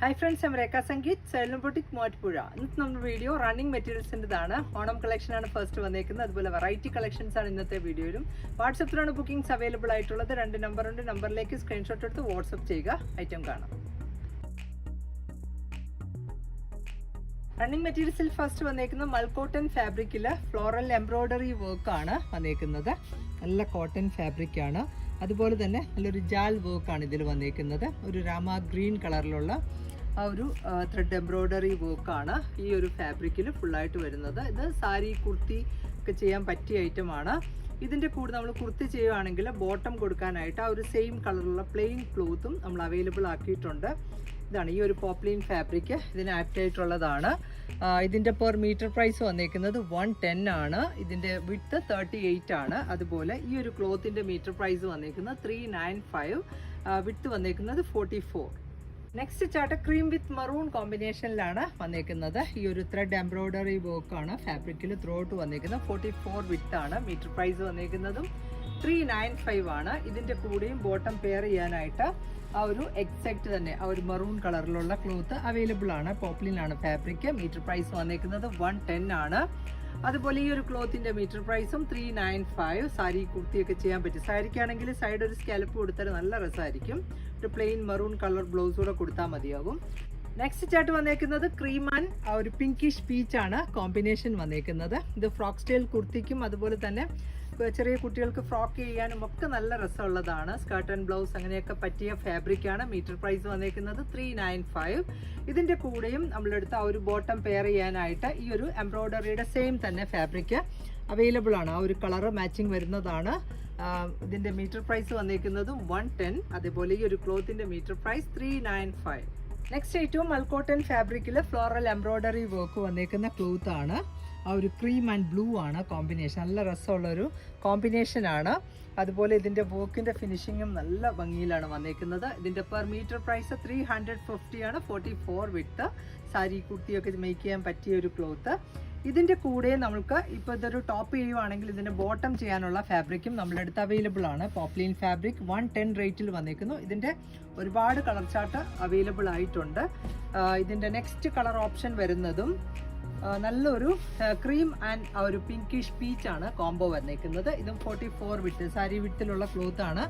Hi friends ഞാൻ രേഖ സംഗീത് സൈലം boutique മോറ്റുപുഴ ഇന്നത്തെ നമ്മുടെ വീഡിയോ റണ്ണിങ് മെറ്റീരിയൽസിന്റെതാണ് ഓണം കളക്ഷനാണ് ഫസ്റ്റ് വന്നേക്കുന്നത്. അതുപോലെ വെറൈറ്റി കളക്ഷൻസ് ആണ് ഇന്നത്തെ വീഡിയോയിലും വാട്സപ്പിലാണ് ബുക്കിംഗ്സ് അവൈലബിൾ ആയിട്ടുള്ളത്. രണ്ട് നമ്പറുണ്ട് നമ്പറിലേക്ക് സ്ക്രീൻഷോട്ട് എടുത്ത് വാട്സപ്പ് ചെയ്യുക. ഐറ്റം കാണാം. റണ്ണിങ് മെറ്റീരിയൽസിൽ ഫസ്റ്റ് വന്നേക്കുന്ന മൽക്കോട്ടൺ ഫാബ്രിക്കിൽ ഫ്ലോറൽ എംബ്രോയ്ഡറി വർക്ക് ആണ് വന്നേക്കുന്നത്. നല്ല കോട്ടൺ ഫാബ്രിക് ആണ്. അതുപോലെ തന്നെ നല്ലൊരു ജാൽ വർക്ക് ആണ് ഇതിൽ വന്നേക്കുന്നത്. ഒരു രാമ ഗ്രീൻ കളറിലുള്ള ആ ഒരു ത്രെഡ് എംബ്രോയ്ഡറി വർക്കാണ് ഈ ഒരു ഫാബ്രിക്കിൽ ഫുള്ളായിട്ട് വരുന്നത്. ഇത് സാരി കുർത്തി ഒക്കെ ചെയ്യാൻ പറ്റിയ ഐറ്റമാണ് ഇതിന്റെ കൂടെ നമ്മൾ കുർത്തി ചെയ്യുവാണെങ്കിൽ ബോട്ടം കൊടുക്കാനായിട്ട് ആ ഒരു സെയിം കളറുള്ള പ്ലെയിൻ ക്ലോത്തും നമ്മൾ അവൈലബിൾ ആക്കിയിട്ടുണ്ട്. ഇതാണ് ഈ ഒരു പോപ്ലിൻ ഫാബ്രിക് ഇതിന് ആപ്റ്റ് ആയിട്ടുള്ളതാണ്. ഇതിന്റെ പെർ മീറ്റർ പ്രൈസ് വന്നേക്കുന്നത് വൺ ടെൻ ആണ്. ഇതിന്റെ വിട്ട് തേർട്ടി എയ്റ്റ് ആണ്. അതുപോലെ ഈ ഒരു ക്ലോത്തിന്റെ മീറ്റർ പ്രൈസ് വന്നേക്കുന്നത് ത്രീ നയൻ ഫൈവ് വിട്ട് വന്നേക്കുന്നത് forty four next chart cream with maroon കോമ്പിനേഷനിലാണ് വന്നേക്കുന്നത്. ഈ ഒരു ത്രെഡ് എംബ്രോയ്ഡറി വർക്കാണ് ഫാബ്രിക്കിൽ ത്രൂ ഔട്ട് വന്നേക്കുന്നത്. ഫോർട്ടി ഫോർ വിത്താണ് മീറ്റർ പ്രൈസ് വന്നേക്കുന്നതും ത്രീ നയൻ ഫൈവ് ആണ്. ഇതിന്റെ കൂടെയും ബോട്ടം പെയർ ചെയ്യാനായിട്ട് ആ ഒരു എക്സാക്ട് തന്നെ ആ ഒരു മറൂൺ കളറിലുള്ള ക്ലോത്ത് അവൈലബിൾ ആണ്. പോപ്ലിനാണ് ഫാബ്രിക് മീറ്റർ പ്രൈസ് വന്നേക്കുന്നത് വൺ ടെൻ ആണ്. അതുപോലെ ഈ ഒരു ക്ലോത്തിന്റെ മീറ്റർ പ്രൈസും ത്രീ നയൻ ഫൈവ് സാരി കുർത്തിയൊക്കെ ചെയ്യാൻ പറ്റും സാരിക്കാണെങ്കിൽ സൈഡ് ഒരു സ്കാലപ്പ് കൊടുത്താൽ നല്ല രസമായിരിക്കും ഒരു പ്ലെയിൻ മെറൂൺ കളർ ബ്ലൗസ് കൂടെ കൊടുത്താൽ മതിയാകും നെക്സ്റ്റ് ചാർട്ട് വന്നേക്കുന്നത് ക്രീം ആൻഡ് ഒരു പിങ്കിഷ് പീച്ച് ആണ് കോമ്പിനേഷൻ വന്നേക്കുന്നത്. ഇത് ഫ്രോക്ക് സ്റ്റൈൽ കുർത്തിക്കും അതുപോലെ തന്നെ ചെറിയ കുട്ടികൾക്ക് ഫ്രോക്ക് ചെയ്യാനും ഒക്കെ നല്ല രസമുള്ളതാണ്. സ്കർട്ട് ആൻഡ് ബ്ലൗസ് അങ്ങനെയൊക്കെ പറ്റിയ ഫാബ്രിക് ആണ്. മീറ്റർ പ്രൈസ് വന്നേക്കുന്നത് ത്രീ നയൻ ഫൈവ് ഇതിന്റെ കൂടെയും നമ്മളെടുത്ത ആ ഒരു ബോട്ടം പെയർ ചെയ്യാനായിട്ട് ഈ ഒരു എംബ്രോയ്ഡറിയുടെ സെയിം തന്നെ ഫാബ്രിക് അവൈലബിൾ ആണ്. ആ ഒരു കളർ മാച്ചിങ് വരുന്നതാണ്. ഇതിന്റെ മീറ്റർ പ്രൈസ് വന്നേക്കുന്നത് വൺ ടെൻ അതേപോലെ ഈ ഒരു ക്ലോത്തിന്റെ metre price three nine five next ഏറ്റവും മൽക്കോട്ടൻ ഫാബ്രിക്കിൽ ഫ്ലോറൽ എംബ്രോയ്ഡറി വർക്ക് വന്നേക്കുന്ന ക്ലോത്ത് ആണ്. ആ ഒരു ക്രീം ആൻഡ് ബ്ലൂ ആണ് കോമ്പിനേഷൻ നല്ല രസമുള്ളൊരു കോമ്പിനേഷൻ ആണ്. അതുപോലെ ഇതിന്റെ വോക്കിന്റെ ഫിനിഷിങ്ങും നല്ല ഭംഗിയിലാണ് വന്നേക്കുന്നത്. ഇതിന്റെ per metre price three hundred ഫിഫ്റ്റിയാണ് forty four വിട്ട് സാരി കുർത്തിയൊക്കെ മേക്ക് ചെയ്യാൻ പറ്റിയ ഒരു ക്ലോത്ത് ഇതിന്റെ കൂടെ നമുക്ക് ഇപ്പോൾ ഇതൊരു ടോപ്പ് ചെയ്യുവാണെങ്കിൽ ഇതിന്റെ ബോട്ടം ചെയ്യാനുള്ള ഫാബ്രിക്കും നമ്മുടെ അടുത്ത് അവൈലബിൾ ആണ്. പോപ്ലീൻ ഫാബ്രിക് വൺ ടെൻ റേറ്റിൽ വന്നിരിക്കുന്നു ഇതിന്റെ ഒരുപാട് കളർ ചാർട്ട് അവൈലബിൾ ആയിട്ടുണ്ട്. ഇതിന്റെ നെക്സ്റ്റ് കളർ ഓപ്ഷൻ വരുന്നതും നല്ലൊരു ക്രീം ആൻഡ് ഒരു പിങ്കിഷ് പീച്ച് ആണ് കോംബോ വന്നേക്കുന്നത്. ഇതും ഫോർട്ടി ഫോർ വിട്ട് സാരി വിട്ടിലുള്ള ആണ്.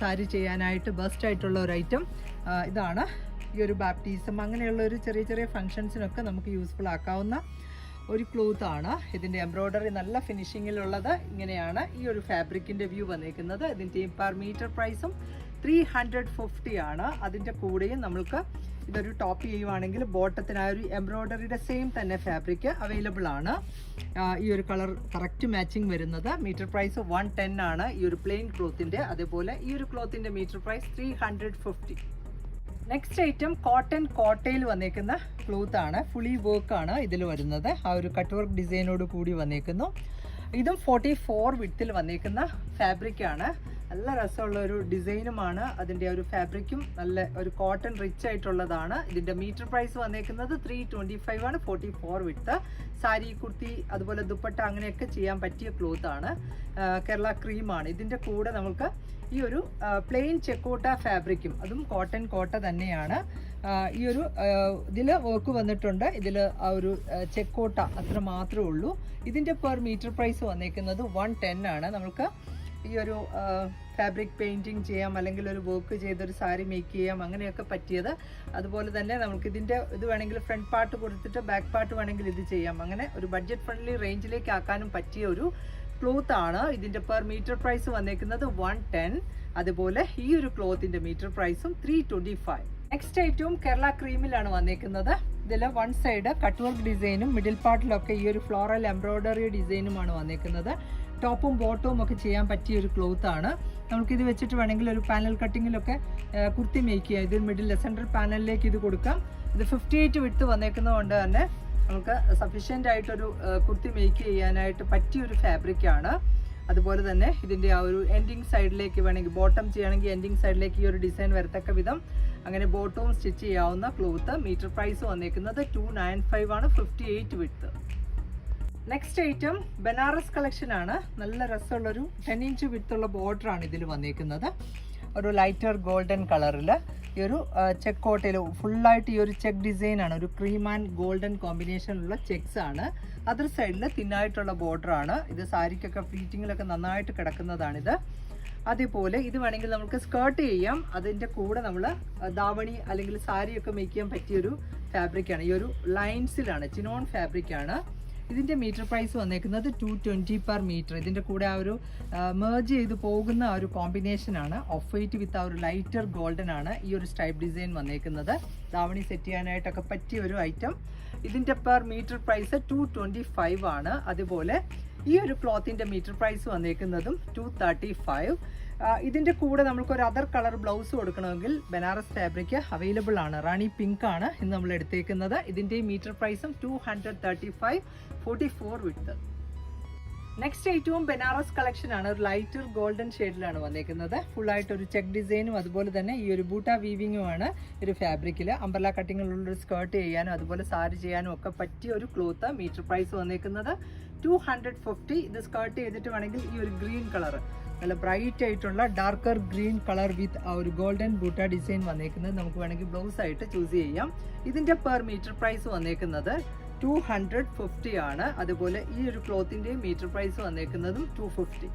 സാരി ചെയ്യാനായിട്ട് ബെസ്റ്റ് ആയിട്ടുള്ള ഒരു ഐറ്റം ഇതാണ് ഈ ഒരു ബാപ്റ്റീസം അങ്ങനെയുള്ള ഒരു ചെറിയ ചെറിയ ഫങ്ഷൻസിനൊക്കെ നമുക്ക് യൂസ്ഫുൾ ആക്കാവുന്ന ഒരു ക്ലോത്ത് ആണ്. ഇതിന്റെ എംബ്രോയ്ഡറി നല്ല ഫിനിഷിങ്ങിലുള്ളത് ഇങ്ങനെയാണ് ഈ ഒരു ഫാബ്രിക്കിന്റെ വ്യൂ വന്നേക്കുന്നത്. ഇതിന്റെ പെർ മീറ്റർ പ്രൈസും ത്രീ ഹൺഡ്രഡ് ആണ്. അതിന്റെ കൂടെയും നമ്മൾക്ക് ഇതൊരു ടോപ്പ് ചെയ്യുവാണെങ്കിൽ ബോട്ടത്തിന് ആ ഒരു എംബ്രോയ്ഡറിയുടെ സെയിം തന്നെ ഫാബ്രിക് അവൈലബിൾ ആണ്. ഈ ഒരു കളർ കറക്റ്റ് മാച്ചിങ് വരുന്നത്. മീറ്റർ പ്രൈസ് വൺ ടെൻ ആണ്. ഈ ഒരു പ്ലെയിൻ ക്ലോത്തിന്റെ അതേപോലെ ഈ ഒരു ക്ലോത്തിന്റെ metre price three hundred fifty next item cotton കോട്ടയിൽ വന്നേക്കുന്ന ക്ലോത്ത് ആണ്. ഫുള്ളി വർക്ക് ആണ് ഇതിൽ വരുന്നത്. ആ ഒരു കട്ട് വർക്ക് ഡിസൈനോട് കൂടി വന്നേക്കുന്നു. ഇതും ഫോർട്ടി ഫോർ വിട്ടിൽ വന്നേക്കുന്ന ഫാബ്രിക് ആണ്. നല്ല രസമുള്ള ഒരു ഡിസൈനുമാണ്. അതിന്റെ ഒരു ഫാബ്രിക്കും നല്ല ഒരു കോട്ടൺ റിച്ച് ആയിട്ടുള്ളതാണ്. ഇതിന്റെ മീറ്റർ പ്രൈസ് വന്നേക്കുന്നത് ത്രീ ട്വന്റി ഫൈവ് ആണ്. ഫോർട്ടി ഫോർ വിട്ട് സാരി കുർത്തി അതുപോലെ ദുപ്പട്ട അങ്ങനെയൊക്കെ ചെയ്യാൻ പറ്റിയ ക്ലോത്ത് ആണ്. കേരള ക്രീമാണ് ഇതിന്റെ കൂടെ നമുക്ക് ഈ ഒരു പ്ലെയിൻ ചെക്കോട്ട ഫാബ്രിക്കും അതും കോട്ടൺ കോട്ട തന്നെയാണ്. ഈ ഒരു ഇതിൽ വർക്ക് വന്നിട്ടുണ്ട്. ഇതിൽ ആ ഒരു ചെക്കോട്ട അത്ര മാത്രമേ ഉള്ളൂ. ഇതിന്റെ പെർ മീറ്റർ പ്രൈസ് വന്നേക്കുന്നത് വൺ ടെൻ ആണ്. നമുക്ക് ഈ ഒരു ഫാബ്രിക് പെയിന്റിങ് ചെയ്യാം അല്ലെങ്കിൽ ഒരു വർക്ക് ചെയ്തൊരു സാരി മേക്ക് ചെയ്യാം അങ്ങനെയൊക്കെ പറ്റിയത്. അതുപോലെ തന്നെ നമുക്ക് ഇതിന്റെ ഇത് വേണമെങ്കിൽ ഫ്രണ്ട് പാർട്ട് കൊടുത്തിട്ട് ബാക്ക് പാർട്ട് വേണമെങ്കിൽ ഇത് ചെയ്യാം. അങ്ങനെ ഒരു ബഡ്ജറ്റ് ഫ്രണ്ട്ലി റേഞ്ചിലേക്ക് ആക്കാനും പറ്റിയ ഒരു ക്ലോത്ത് ആണ് ഇതിന്റെ പെർ മീറ്റർ പ്രൈസ് വന്നേക്കുന്നത് വൺ ടെൻ അതുപോലെ ഈ ഒരു ക്ലോത്തിന്റെ മീറ്റർ പ്രൈസും ത്രീ ട്വന്റി ഫൈവ് നെക്സ്റ്റ് ഐറ്റവും കേരള ക്രീമിലാണ് വന്നേക്കുന്നത്. ഇതിൽ വൺ സൈഡ് കട്ട് വർക്ക് ഡിസൈനും മിഡിൽ പാർട്ടിലൊക്കെ ഈ ഒരു ഫ്ലോറൽ എംബ്രോയ്ഡറി ഡിസൈനുമാണ് വന്നേക്കുന്നത്. ടോപ്പും ബോട്ടവും ഒക്കെ ചെയ്യാൻ പറ്റിയ ഒരു ക്ലോത്ത് ആണ്. നമുക്കിത് വെച്ചിട്ട് വേണമെങ്കിൽ ഒരു പാനൽ കട്ടിങ്ങിലൊക്കെ കുർത്തി മേക്ക് ചെയ്യാം. ഇത് മിഡിൽ സെൻട്രൽ പാനലിലേക്ക് ഇത് കൊടുക്കാം. ഇത് ഫിഫ്റ്റി എയ്റ്റ് വിട്ട് വന്നേക്കുന്നതുകൊണ്ട് തന്നെ നമുക്ക് സഫീഷ്യന്റ് ആയിട്ടൊരു കുർത്തി മേക്ക് ചെയ്യാനായിട്ട് പറ്റിയ ഒരു ഫാബ്രിക്കാണ് അതുപോലെ തന്നെ ഇതിന്റെ ആ ഒരു എൻഡിങ് സൈഡിലേക്ക് വേണമെങ്കിൽ ബോട്ടം ചെയ്യണമെങ്കിൽ എൻഡിങ് സൈഡിലേക്ക് ഈ ഒരു ഡിസൈൻ വരത്തക്ക വിധം അങ്ങനെ ബോട്ടവും സ്റ്റിച്ച് ചെയ്യാവുന്ന ക്ലോത്ത് മീറ്റർ പ്രൈസ് വന്നേക്കുന്നത് ടു നയൻ ഫൈവ് ആണ് ഫിഫ്റ്റി എയ്റ്റ് വിട്ട് നെക്സ്റ്റ് ഐറ്റം ബനാറസ് കളക്ഷൻ ആണ്. നല്ല രസമുള്ളൊരു ടെൻ ഇഞ്ച് വിത്തുള്ള ബോർഡർ ആണ് ഇതിൽ വന്നിരിക്കുന്നത് ഒരു ലൈറ്റർ ഗോൾഡൻ കളറിൽ ഈ ഒരു ചെക്ക് കോട്ടയിൽ ഫുള്ളായിട്ട് ഈ ഒരു ചെക്ക് ഡിസൈൻ ആണ്. ഒരു ക്രീം ആൻഡ് ഗോൾഡൻ കോമ്പിനേഷനുള്ള ചെക്സ് ആണ്. അതർ സൈഡിൽ തിന്നായിട്ടുള്ള ആണ്. ഇത് സാരിക്കൊക്കെ ഫീറ്റിങ്ങിലൊക്കെ നന്നായിട്ട് കിടക്കുന്നതാണിത്. അതേപോലെ ഇത് വേണമെങ്കിൽ നമുക്ക് സ്കേർട്ട് ചെയ്യാം. അതിന്റെ കൂടെ നമ്മൾ ദാവണി അല്ലെങ്കിൽ സാരിയൊക്കെ മേക്ക് ചെയ്യാൻ പറ്റിയൊരു ഫാബ്രിക്കാണ് ഈ ഒരു ലൈൻസിലാണ് ചിനോൺ ഫാബ്രിക്കാണ് ഇതിന്റെ മീറ്റർ പ്രൈസ് വന്നേക്കുന്നത് ടു ട്വന്റി പെർ മീറ്റർ ഇതിന്റെ കൂടെ ആ ഒരു മേർജ് ചെയ്ത് പോകുന്ന ആ ഒരു കോമ്പിനേഷനാണ് ഓഫ് വൈറ്റ് വിത്ത് ആ ഒരു ലൈറ്റർ ഗോൾഡൻ ആണ് ഈ ഒരു സ്ട്രൈപ്പ് ഡിസൈൻ വന്നേക്കുന്നത്. ദാവണി സെറ്റ് ചെയ്യാനായിട്ടൊക്കെ പറ്റിയ ഒരു ഐറ്റം ഇതിന്റെ per metre price two twenty five ആണ്. അതുപോലെ ഈ ഒരു ക്ലോത്തിന്റെ മീറ്റർ പ്രൈസ് വന്നേക്കുന്നതും ടു തേർട്ടി ഫൈവ് ഇതിന്റെ കൂടെ നമുക്ക് ഒരു അതർ കളർ ബ്ലൗസ് കൊടുക്കണമെങ്കിൽ ബനാറസ് ഫാബ്രിക് അവൈലബിൾ ആണ്. റാണി പിങ്ക് ആണ് ഇന്ന് നമ്മൾ എടുത്തേക്കുന്നത്. ഇതിന്റെ മീറ്റർ പ്രൈസും two hundred thirty five forty four വിട്ട് നെക്സ്റ്റ് ഏറ്റവും ബനാറസ് കളക്ഷൻ ആണ്. ഒരു ലൈറ്റർ ഗോൾഡൻ ഷെയ്ഡിലാണ് വന്നേക്കുന്നത്. ഫുൾ ആയിട്ട് ഒരു ചെക്ക് ഡിസൈനും അതുപോലെ തന്നെ ഈ ഒരു ബൂട്ട വീവിങ്ങുമാണ് ഒരു ഫാബ്രിക്കിൽ അമ്പർല കട്ടിങ്ങുള്ള ഒരു സ്കേർട്ട് ചെയ്യാനും അതുപോലെ സാരി ചെയ്യാനും ഒക്കെ പറ്റിയ ഒരു ക്ലോത്ത് മീറ്റർ പ്രൈസ് വന്നേക്കുന്നത്. ടു ഹൺഡ്രഡ് ഫിഫ്റ്റി ഇത് സ്കേർട്ട് ചെയ്തിട്ട് വേണമെങ്കിൽ ഈ ഒരു ഗ്രീൻ കളർ നല്ല ബ്രൈറ്റ് ആയിട്ടുള്ള ഡാർക്കർ ഗ്രീൻ കളർ വിത്ത് ആ ഒരു ഗോൾഡൻ ബൂട്ട ഡിസൈൻ വന്നേക്കുന്നത്. നമുക്ക് വേണമെങ്കിൽ ബ്ലൗസ് ആയിട്ട് ചൂസ് ചെയ്യാം. ഇതിന്റെ പെർ മീറ്റർ പ്രൈസ് വന്നേക്കുന്നത് ടു ഹൺഡ്രഡ് ഫിഫ്റ്റി ആണ്. അതുപോലെ ഈ ഒരു ക്ലോത്തിന്റെയും metre price വന്നേക്കുന്നതും two fifty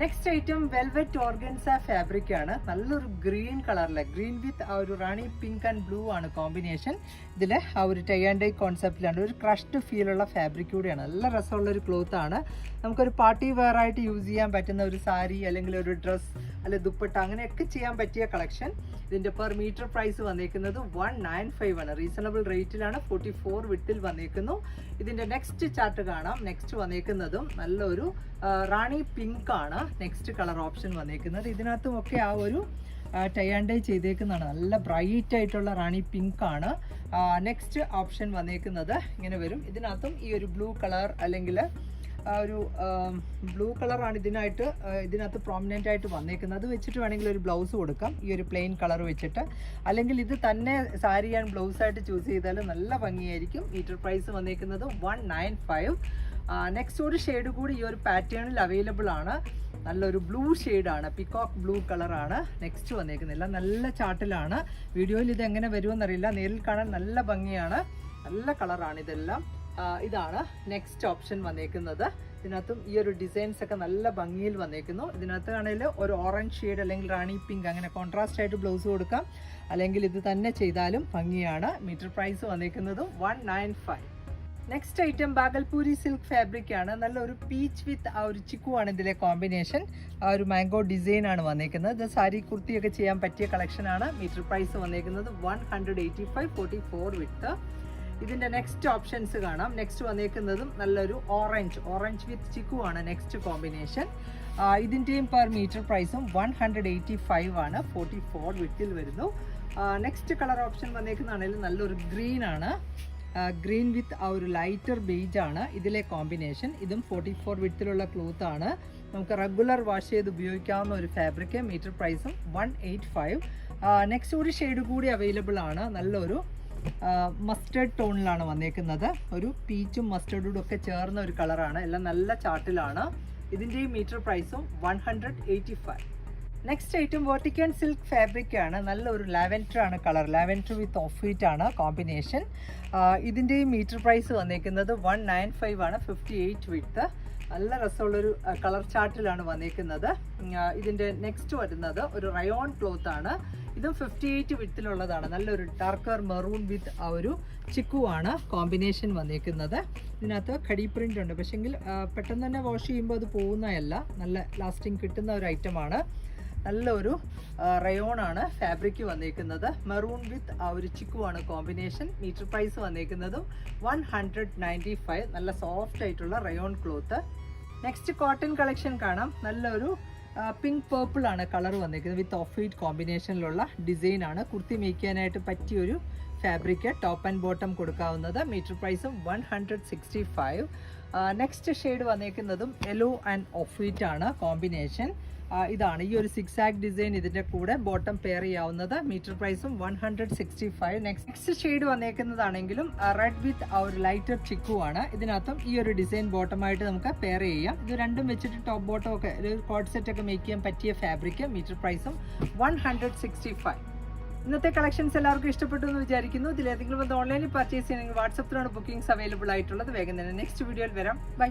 next item velvet organza fabric ആണ്. നല്ലൊരു ഗ്രീൻ കളറിലെ ഗ്രീൻ വിത്ത് ആ ഒരു റാണി പിങ്ക് ആൻഡ് ബ്ലൂ ആണ് കോമ്പിനേഷൻ ഇതിൽ ആ ഒരു ടൈ ആൻഡ് ഡൈ കോൺസെപ്റ്റിലാണ് ഒരു ക്രഷ്ഡ് ഫീലുള്ള ഫാബ്രിക് കൂടിയാണ്. നല്ല രസമുള്ള ഒരു ക്ലോത്ത് ആണ്. നമുക്കൊരു പാർട്ടി വെയർ ആയിട്ട് യൂസ് ചെയ്യാൻ പറ്റുന്ന ഒരു സാരി അല്ലെങ്കിൽ ഒരു ഡ്രസ്സ് അല്ലെങ്കിൽ ദുപ്പട്ട അങ്ങനെയൊക്കെ ചെയ്യാൻ പറ്റിയ കളക്ഷൻ ഇതിന്റെ പെർ മീറ്റർ പ്രൈസ് വന്നേക്കുന്നത് വൺ നയൻ ഫൈവ് ആണ്. റീസണബിൾ റേറ്റിലാണ് ഫോർട്ടി ഫോർ വിട്ടിൽ വന്നേക്കുന്നു. ഇതിന്റെ നെക്സ്റ്റ് ചാർട്ട് കാണാം. നെക്സ്റ്റ് വന്നേക്കുന്നതും നല്ലൊരു റാണി പിങ്ക് ആണ്. നെക്സ്റ്റ് കളർ ഓപ്ഷൻ വന്നേക്കുന്നത്. ഇതിനകത്തും ഒക്കെ ആ ഒരു ടൈ ആൻഡ് ഡൈ ചെയ്തേക്കുന്നതാണ്. നല്ല ബ്രൈറ്റ് ആയിട്ടുള്ള റാണി പിങ്ക് ആണ്. നെക്സ്റ്റ് ഓപ്ഷൻ വന്നേക്കുന്നത് ഇങ്ങനെ വരും. ഇതിനകത്തും ഈ ഒരു ബ്ലൂ കളർ അല്ലെങ്കിൽ ഒരു ബ്ലൂ കളറാണ് ഇതിനായിട്ട് ഇതിനകത്ത് പ്രോമിനന്റ് ആയിട്ട് വന്നേക്കുന്നത്. അത് വെച്ചിട്ട് വേണമെങ്കിൽ ഒരു ബ്ലൗസ് കൊടുക്കാം. ഈ ഒരു പ്ലെയിൻ കളർ വെച്ചിട്ട്. അല്ലെങ്കിൽ ഇത് തന്നെ സാരി ബ്ലൗസ് ആയിട്ട് ചൂസ് ചെയ്താൽ നല്ല ഭംഗിയായിരിക്കും. മീറ്റർ പ്രൈസ് വന്നേക്കുന്നത് വൺ നയൻ ഫൈവ് നെക്സ്റ്റ് ഒരു ഷെയ്ഡ് കൂടി ഈ ഒരു പാറ്റേണിൽ അവൈലബിൾ ആണ്. നല്ലൊരു ബ്ലൂ ഷെയ്ഡാണ് പിക്കോക്ക് ബ്ലൂ കളറാണ് നെക്സ്റ്റ് വന്നേക്കുന്നില്ല. നല്ല ചാട്ടിലാണ് വീഡിയോയിൽ ഇത് എങ്ങനെ വരുമെന്നറിയില്ല. നേരിൽ കാണാൻ നല്ല ഭംഗിയാണ്. നല്ല കളറാണ് ഇതെല്ലാം. ഇതാണ് നെക്സ്റ്റ് ഓപ്ഷൻ വന്നേക്കുന്നത്. ഇതിനകത്തും ഈ ഒരു ഡിസൈൻസ് ഒക്കെ നല്ല ഭംഗിയിൽ വന്നേക്കുന്നു. ഇതിനകത്ത് ആണെങ്കിൽ ഒരു ഓറഞ്ച് ഷെയ്ഡ് അല്ലെങ്കിൽ റാണി പിങ്ക് അങ്ങനെ കോൺട്രാസ്റ്റ് ആയിട്ട് ബ്ലൗസ് കൊടുക്കാം. അല്ലെങ്കിൽ ഇത് തന്നെ ചെയ്താലും ഭംഗിയാണ്. Metre price വന്നേക്കുന്നതും one next item Bhagalpuri silk fabric ആണ്. നല്ല ഒരു പീച്ച് വിത്ത് ആ ഒരു ചിക്കു ആണ് ഇതിലെ കോമ്പിനേഷൻ ആ ഒരു മാംഗോ ഡിസൈൻ ആണ് വന്നേക്കുന്നത്. ഇത് സാരി കുർത്തിയൊക്കെ ചെയ്യാൻ പറ്റിയ കളക്ഷനാണ് മീറ്റർ പ്രൈസ് വന്നേക്കുന്നത് one hundred eighty five forty four with ഇതിന്റെ നെക്സ്റ്റ് ഓപ്ഷൻസ് കാണാം. നെക്സ്റ്റ് വന്നേക്കുന്നതും നല്ലൊരു ഓറഞ്ച് ഓറഞ്ച് വിത്ത് ചിക്കു ആണ് നെക്സ്റ്റ് കോമ്പിനേഷൻ ഇതിന്റെയും പെർ മീറ്റർ പ്രൈസും വൺ ഹൺഡ്രഡ് എയ്റ്റി ഫൈവ് ആണ്. ഫോർട്ടി ഫോർ വിത്തിൽ വരുന്നു. നെക്സ്റ്റ് കളർ ഓപ്ഷൻ വന്നേക്കുന്നതാണെങ്കിൽ നല്ലൊരു ഗ്രീൻ ആണ്. ഗ്രീൻ വിത്ത് ആ ഒരു ലൈറ്റർ ആണ് ഇതിലെ കോമ്പിനേഷൻ. ഇതും ഫോർട്ടി ഫോർ വിത്തിലുള്ള ക്ലോത്ത് ആണ്. നമുക്ക് റെഗുലർ വാഷ് ചെയ്ത് ഉപയോഗിക്കാവുന്ന ഒരു ഫാബ്രിക് മീറ്റർ പ്രൈസും വൺ എയ്റ്റ് ഫൈവ് നെക്സ്റ്റ് ഒരു ഷെയ്ഡ് കൂടി അവൈലബിൾ ആണ്. നല്ലൊരു മസ്റ്റേർഡ് ടോണിലാണ് വന്നേക്കുന്നത്. ഒരു പീച്ചും മസ്റ്റേർഡും ഒക്കെ ചേർന്ന ഒരു കളറാണ് എല്ലാം നല്ല ചാർട്ടിലാണ് ഇതിന്റെയും മീറ്റർ പ്രൈസും one hundred eighty five next item vertical silk fabric ആണ്. നല്ലൊരു ലാവൻഡർ ആണ് colour. Lavender with off white ആണ് കോമ്പിനേഷൻ ഇതിന്റെയും മീറ്റർ പ്രൈസ് വന്നേക്കുന്നത് വൺ നയൻ ഫൈവ് ആണ്. ഫിഫ്റ്റി എയ്റ്റ് വിത്ത് നല്ല രസമുള്ളൊരു കളർ ചാർട്ടിലാണ് വന്നേക്കുന്നത്. ഇതിന്റെ നെക്സ്റ്റ് വരുന്നത് ഒരു റയോൺ ക്ലോത്ത് ആണ്. ഇതും ഫിഫ്റ്റി എയ്റ്റ് വിത്തിലുള്ളതാണ് നല്ലൊരു ഡാർക്കർ മെറൂൺ വിത്ത് ആ ഒരു ആണ് കോമ്പിനേഷൻ വന്നേക്കുന്നത്. ഇതിനകത്ത് കടി പ്രിന്റ് ഉണ്ട്. പക്ഷെങ്കിൽ പെട്ടെന്ന് തന്നെ വാഷ് ചെയ്യുമ്പോൾ അത് പോകുന്നതല്ല. നല്ല ലാസ്റ്റിംഗ് കിട്ടുന്ന ഒരു ഐറ്റമാണ് നല്ലൊരു റയോൺ ആണ് ഫാബ്രിക് വന്നേക്കുന്നത്. മെറൂൺ വിത്ത് ആ ഒരു ചിക്കു ആണ് കോമ്പിനേഷൻ മീറ്റർ പ്രൈസ് വന്നേക്കുന്നതും വൺ ഹൺഡ്രഡ് നയന്റി ഫൈവ് നല്ല സോഫ്റ്റ് ആയിട്ടുള്ള rayon cloth next cotton collection കാണാം. നല്ലൊരു പിങ്ക് പേർപ്പിൾ ആണ് കളർ വന്നിരിക്കുന്നത് വിത്ത് ഓഫ് വൈറ്റ് കോമ്പിനേഷനിലുള്ള ഡിസൈൻ ആണ്. കുർത്തി മേക്കാനായിട്ട് പറ്റിയൊരു ഫാബ്രിക് ടോപ്പ് ആൻഡ് ബോട്ടം കൊടുക്കാവുന്നത്. മീറ്റർ പ്രൈസും one hundred sixty five next shade വന്നേക്കുന്നതും yellow and off white ആണ് കോമ്പിനേഷൻ ഇതാണ്. ഈ ഒരു സിക്സ് ആക് ഡിസൈൻ ഇതിന്റെ കൂടെ ബോട്ടം പെയർ ചെയ്യാവുന്നത്. മീറ്റർ പ്രൈസും one hundred sixty five next shade വന്നേക്കുന്നതാണെങ്കിലും red with ഒരു ലൈറ്റർ ചിക്കു ആണ് ഇതിനകത്തും ഈ ഒരു ഡിസൈൻ ബോട്ടമായിട്ട് നമുക്ക് പെയർ ചെയ്യാം. ഇത് രണ്ടും വെച്ചിട്ട് ടോപ്പ് ബോട്ടം ഒക്കെ ഒരു കോട്ട് സെറ്റ് ഒക്കെ മേക്ക് ചെയ്യാൻ പറ്റിയ ഫാബ്രിക് മീറ്റർ പ്രൈസും വൺ ഹൺഡ്രഡ് സിക്സ്റ്റി ഫൈവ് ഇന്നത്തെ കളക്ഷൻസ് എല്ലാവർക്കും ഇഷ്ടപ്പെട്ടു എന്ന് വിചാരിക്കുന്നു. ഇതിലേതെങ്കിലും ഒന്ന് ഓൺലൈനിൽ പർച്ചേസ് ചെയ്യണമെങ്കിൽ വാട്സപ്പിലാണ് ബുക്കിംഗ്സ് അവൈലബിൾ ആയിട്ടുള്ളത്. വേഗം തന്നെ നെക്സ്റ്റ് വീഡിയോയിൽ വരാം. ബൈ